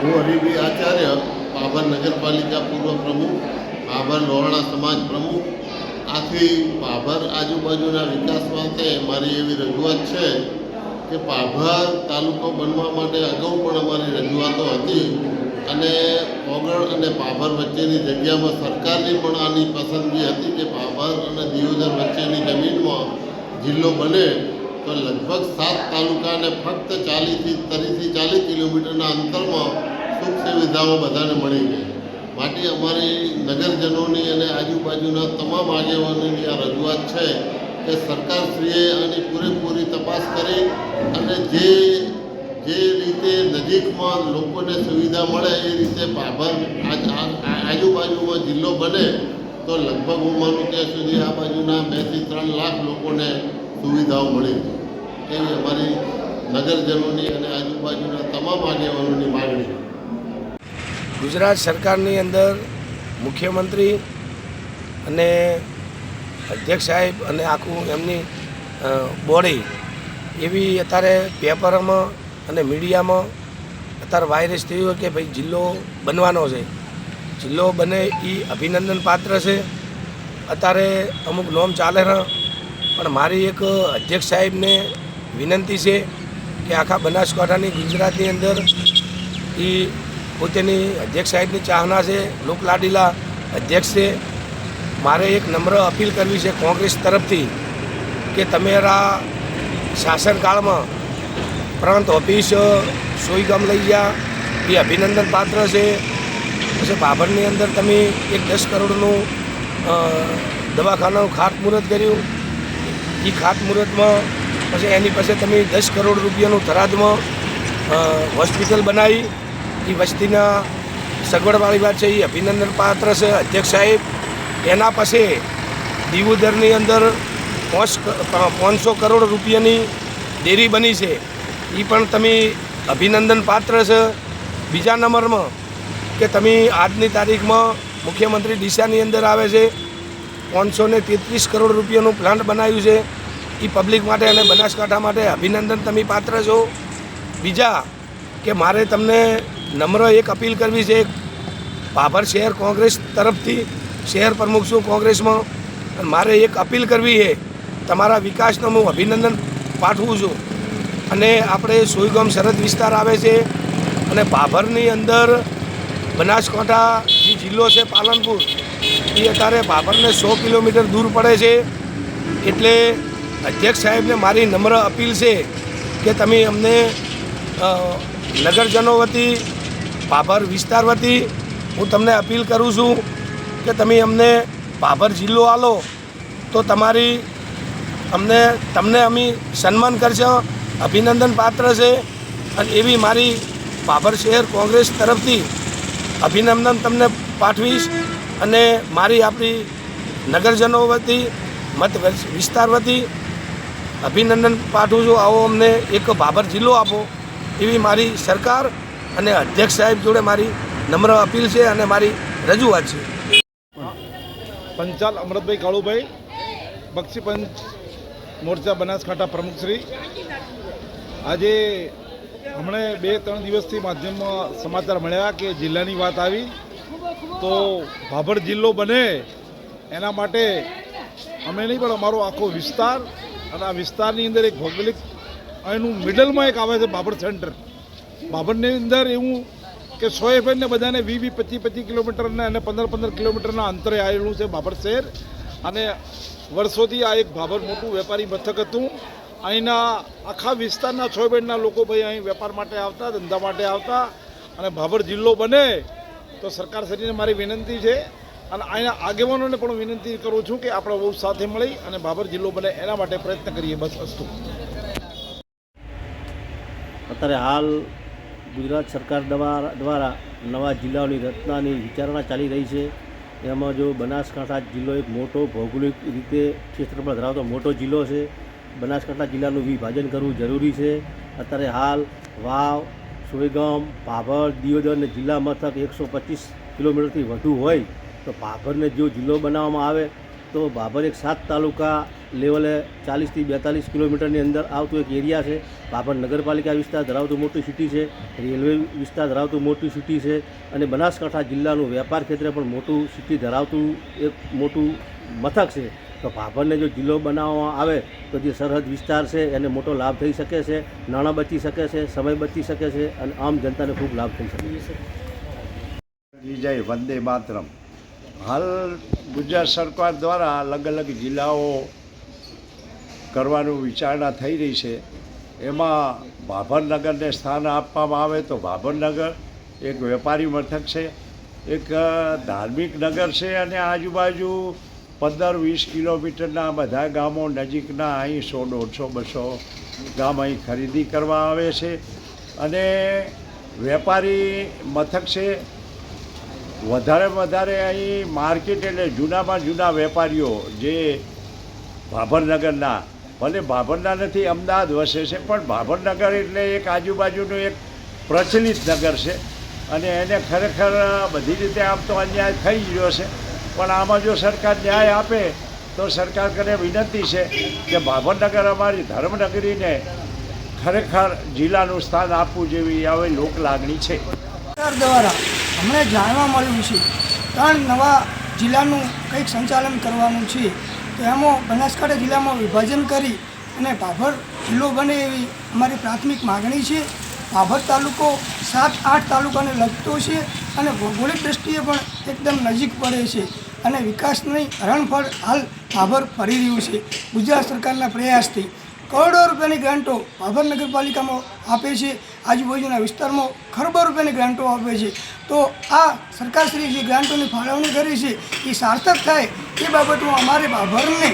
હું હરિભાઈ આચાર્ય પાભર નગરપાલિકા પૂર્વ પ્રમુખ પાભર લોહાણા સમાજ પ્રમુખ. આથી પાભર આજુબાજુના વિકાસ માટે મારી એવી રજૂઆત છે કે પાભર તાલુકો બનવા માટે અગાઉ પણ અમારી રજૂઆતો હતી અને ઓગળ અને પાભર વચ્ચેની જગ્યામાં સરકારની પણ આની પસંદગી હતી કે પાભર અને દિયોદર વચ્ચેની જમીનમાં જિલ્લો બને તો લગભગ સાત તાલુકાને ફક્ત ચાલીસથી ચાલીસ કિલોમીટરના અંતરમાં સુખ સુવિધાઓ બધાને મળી ગઈ માટે અમારી નગરજનોની અને આજુબાજુના તમામ આગેવાનોની આ રજૂઆત છે કે સરકારશ્રીએ આની પૂરેપૂરી તપાસ કરી અને જે જે રીતે નજીકમાં લોકોને સુવિધા મળે એ રીતે આ- આજુબાજુમાં જિલ્લો બને તો લગભગ હું માનું ત્યાં સુધી આ બાજુના બેથી ત્રણ લાખ લોકોને સુવિધાઓ મળી એવી અમારી નગરજનોની અને આજુબાજુના તમામ આગેવાનોની માગણી. ગુજરાત સરકારની અંદર મુખ્યમંત્રી અને અધ્યક્ષ સાહેબ અને આખું એમની બોડી એવી અત્યારે પેપરમાં અને મીડિયામાં અત્યારે વાયરસ થયું કે ભાઈ જિલ્લો બનવાનો છે. જિલ્લો બને એ અભિનંદન પાત્ર છે. અત્યારે અમુક નોમ ચાલે પણ મારી એક અધ્યક્ષ સાહેબને વિનંતી છે કે આખા બનાસકાંઠાની ગુજરાતની અંદર એ પોતેની અધ્યક્ષ સાહેબની ચાહના છે, લોકલાડીલા અધ્યક્ષ છે. મારે એક નમ્ર અપીલ કરવી છે કોંગ્રેસ તરફથી કે તમારા શાસનકાળમાં પ્રાંત ઓફિસ સોઈગામ લઈ ગયા, એ અભિનંદન પાત્ર છે. પછી બાબરની અંદર તમે એક દસ કરોડનું દવાખાનાનું ખાતમુહૂર્ત કર્યું. એ ખાતમુહૂર્તમાં પછી એની પાસે તમે દસ કરોડ રૂપિયાનું થરાદમાં હોસ્પિટલ બનાવી. એ વસ્તીના સગવડવાળી વાત છે એ અભિનંદન પાત્ર છે, અધ્યક્ષ સાહેબ. એના પાસે દીવુદરની અંદર પાંચ પાંચસો કરોડ રૂપિયાની ડેરી બની છે. એ પણ તમે અભિનંદન પાત્ર છે. બીજા નંબરમાં કે તમે આજની તારીખમાં મુખ્યમંત્રી દિશાની અંદર આવે છે. પાંચસો ને તેત્રીસ કરોડ રૂપિયાનું પ્લાન્ટ બનાવ્યું છે. એ પબ્લિક માટે અને બનાસકાંઠા માટે અભિનંદન તમે પાત્ર છો. બીજા કે મારે તમને નમ્ર એક અપીલ કરવી છે બાભર શહેર કોંગ્રેસ તરફથી, શહેર પ્રમુખ છું કોંગ્રેસમાં મારે એક અપીલ કરવી છે, તમારા વિકાસનો હું અભિનંદન પાઠવું છું. અને આપણે સોયગામ સરહદ વિસ્તાર આવે છે અને ભાભરની અંદર બનાસકાંઠા જે જિલ્લો છે પાલનપુર, એ અત્યારે ભાભરને સો કિલોમીટર દૂર પડે છે. એટલે અધ્યક્ષ સાહેબને મારી નમ્ર અપીલ છે કે તમે અમને નગરજનો વતી, પાભર વિસ્તાર વતી હું તમને અપીલ કરું છું કે તમે અમને પાભર જિલ્લો આલો તો તમારી અમને, તમને અમે સન્માન કરશો, અભિનંદન પાત્ર છે અને એવી મારી પાભર શહેર કોંગ્રેસ તરફથી અભિનંદન તમને પાઠવીશ અને મારી આપણી નગરજનો વતી, મત વિસ્તાર વતી અભિનંદન પાઠવું છું. આવો અમને એક ભાભર જિલ્લો આપો. એવી મારી સરકાર અને અધ્યક્ષ સાહેબ જોડે મારી નમ્ર અપીલ છે અને મારી રજૂઆત છે. પંચાલ અમૃતભાઈ કાળુભાઈ, બક્ષી પંચ મોરચા બનાસકાંઠા પ્રમુખશ્રી આજે હમણે બે ત્રણ દિવસથી માધ્યમમાં સમાચાર મળ્યા કે જિલ્લાની વાત આવી. તો ભાભર જિલ્લો બને એના માટે અમે નહીં, પણ અમારો આખો વિસ્તાર અને આ વિસ્તારની અંદર એક ભૌગોલિક એનું મિડલમાં એક આવે છે બાબર સેન્ટર બાબરની અંદર એવું કે સો એફએમને બધાને વી વી પચીસ પચીસ કિલોમીટરના અને પંદર પંદર કિલોમીટરના અંતરે આવેલું છે બાબર શહેર. અને વર્ષોથી આ એક ભાભર મોટું વેપારી મથક હતું. અહીંના આખા વિસ્તારના છ બેડના લોકો ભાઈ અહીં વેપાર માટે આવતા, ધંધા માટે આવતા. અને ભાભર જિલ્લો બને તો સરકાર શ્રીને મારી વિનંતી છે અને અહીંના આગેવાનોને પણ વિનંતી કરું છું કે આપણે બહુ સાથે મળી અને બાબર જિલ્લો બને એના માટે પ્રયત્ન કરીએ બસ અસ્તુ. અત્યારે હાલ ગુજરાત સરકાર દ્વારા નવા જિલ્લાઓની રચનાની વિચારણા ચાલી રહી છે. એમાં જો બનાસકાંઠા જિલ્લો એક મોટો ભૌગોલિક રીતે ક્ષેત્રફળ ધરાવતો મોટો જિલ્લો છે. બનાસકાંઠા જિલ્લાનું વિભાજન કરવું જરૂરી છે. અત્યારે હાલ વાવ સોયગામ ભાભર દિયોદર અને જિલ્લા મથક એકસો પચીસ કિલોમીટરથી વધુ હોય તો ભાભરને જો જિલ્લો બનાવવામાં આવે, તો ભાભર એક સાત તાલુકા લેવલે ચાલીસથી બેતાલીસ કિલોમીટરની અંદર આવતું એક એરિયા છે. ભાભર નગરપાલિકા વિસ્તાર ધરાવતું મોટી સિટી છે, રેલવે વિસ્તાર ધરાવતું મોટી સિટી છે અને બનાસકાંઠા જિલ્લાનું વેપાર ક્ષેત્રે પણ મોટું સિટી ધરાવતું એક મોટું મથક છે. તો ભાભરને જો જિલ્લો બનાવવામાં આવે, તો જે સરહદ વિસ્તાર છે એને મોટો લાભ થઈ શકે છે, નાણાં બચી શકે છે, સમય બચી શકે છે અને આમ જનતાને ખૂબ લાભ થઈ શકે છે. વિજય વંદે માતરમ. હાલ ગુજરાત સરકાર દ્વારા અલગ અલગ જિલ્લાઓ કરવાનું વિચારણા થઈ રહી છે. એમાં ભાભરનગરને સ્થાન આપવામાં આવે તો ભાભરનગર એક વેપારી મથક છે, એક ધાર્મિક નગર છે અને આજુબાજુ પંદર વીસ કિલોમીટરના બધા ગામો નજીકના અહીં સો, દોઢસો, બસો ગામ અહીં ખરીદી કરવા આવે છે. અને વેપારી મથક છે વધારે વધારે અહીં માર્કેટ એટલે જૂનામાં જૂના વેપારીઓ જે ભાભરનગરના, ભલે ભાભરના નથી, અમદાવાદ વસે છે, પણ ભાભરનગર એટલે એક આજુબાજુનું એક પ્રચલિત નગર છે. અને એને ખરેખર બધી રીતે આમ તો અન્યાય થઈ ગયો છે. પણ આમાં જો સરકાર ન્યાય આપે, તો સરકાર કરે વિનંતી છે કે ભાભરનગર અમારી ધર્મનગરીને ખરેખર જિલ્લાનું સ્થાન આપવું જેવી હવે લોક લાગણી છે. સરકાર દ્વારા અમને જાણવા મળ્યું છે. ત્રણ નવા જિલ્લાનું કંઈક સંચાલન કરવાનું છે. તો એમાં બનાસકાંઠા જિલ્લામાં વિભાજન કરી અને ભાભર જિલ્લો બને એવી અમારી પ્રાથમિક માગણી છે. ભાભર તાલુકો સાત આઠ તાલુકાને લગતો છે અને ભૌગોલિક દ્રષ્ટિએ પણ એકદમ નજીક પડે છે અને વિકાસની હરણફળ હાલ ભાભર ફરી રહ્યું છે. ગુજરાત સરકારના પ્રયાસથી કરોડો રૂપિયાની ગ્રાન્ટો ભાભર નગરપાલિકામાં આપે છે. આજુબાજુના વિસ્તારમાં ખરબો રૂપિયાની ગ્રાન્ટો આપે છે. તો આ સરકારશ્રી જે ગ્રાન્ટોની ફાળવણી કરી છે, એ સાર્થક થાય એ બાબતમાં અમારે ભાભરને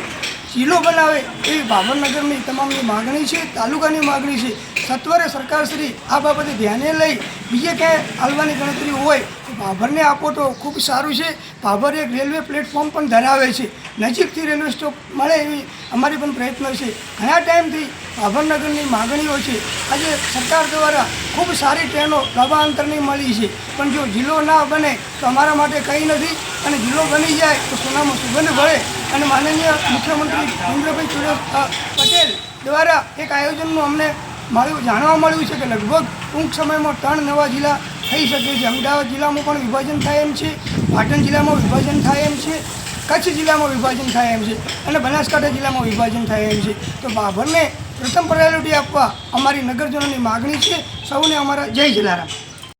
જિલ્લો બનાવે એવી ભાવનગરની તમામની માગણી છે, તાલુકાની માગણી છે. સત્વરે સરકારશ્રી આ બાબતે ધ્યાને લઈ બીજે ક્યાંય હાલવાની ગણતરી હોય ભાભરને આપો તો ખૂબ સારું છે. ભાભર એક રેલવે પ્લેટફોર્મ પણ ધરાવે છે. નજીકથી રેલવે સ્ટોપ મળે એવી અમારી પણ પ્રયત્ન છે. ઘણા ટાઈમથી ભાભરનગરની માગણીઓ છે. આજે સરકાર દ્વારા ખૂબ સારી ટ્રેનો લાભાંતરની મળી છે. પણ જો જિલ્લો ના બને તો અમારા માટે કંઈ નથી. અને જિલ્લો બની જાય તો સોનામાં સુગંધ ભળે. અને માનનીય મુખ્યમંત્રી ભૂપેન્દ્રભાઈ ચુડા પટેલ દ્વારા એક આયોજનનું અમને મળ્યું, જાણવા મળ્યું છે કે લગભગ ટૂંક સમયમાં ત્રણ નવા જિલ્લા થઈ શકે છે. અમદાવાદ જિલ્લામાં પણ વિભાજન થાય એમ છે, પાટણ જિલ્લામાં વિભાજન થાય એમ છે, કચ્છ જિલ્લામાં વિભાજન થાય એમ છે અને બનાસકાંઠા જિલ્લામાં વિભાજન થાય એમ છે. તો બાભરને પ્રથમ પ્રાયોરિટી આપવા અમારી નગરજનોની માગણી છે. સૌને અમારા જય જલારામ.